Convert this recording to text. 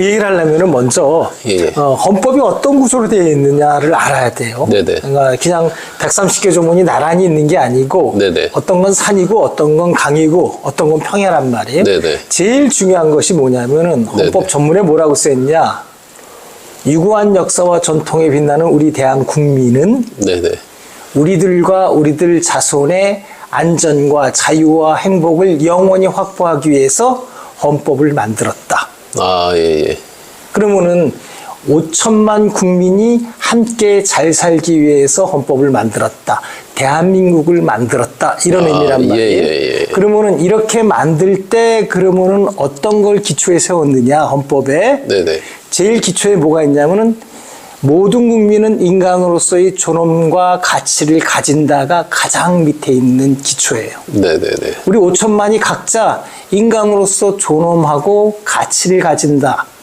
그 얘기를 하려면 먼저 예, 예. 어, 헌법이 어떤 구조로 되어 있느냐를 알아야 돼요. 네네. 그러니까 그냥 130개 조문이 나란히 있는 게 아니고 네네. 어떤 건 산이고 어떤 건 강이고 어떤 건 평야란 말이에요. 네네. 제일 중요한 것이 뭐냐면은 헌법. 전문에 뭐라고 써 있냐. 유구한 역사와 전통에 빛나는 우리 대한 국민은. 우리들과 우리들 자손의 안전과 자유와 행복을 영원히 확보하기 위해서 헌법을 만들었다. 아, 예, 예. 그러면은 5천만 국민이 함께 잘 살기 위해서 헌법을 만들었다. 대한민국을 만들었다. 이런 아, 의미란 예, 말이에요. 예, 예. 그러면은 이렇게 만들 때 그러면은 어떤 걸 기초에 세웠느냐 헌법에 네네. 제일 기초에 뭐가 있냐면은 모든 국민은 인간으로서의 존엄과 가치를 가진다가 가장 밑에 있는 기초예요. 네네네. 우리 5천만이 각자 인간으로서 존엄하고 가치를 가진다.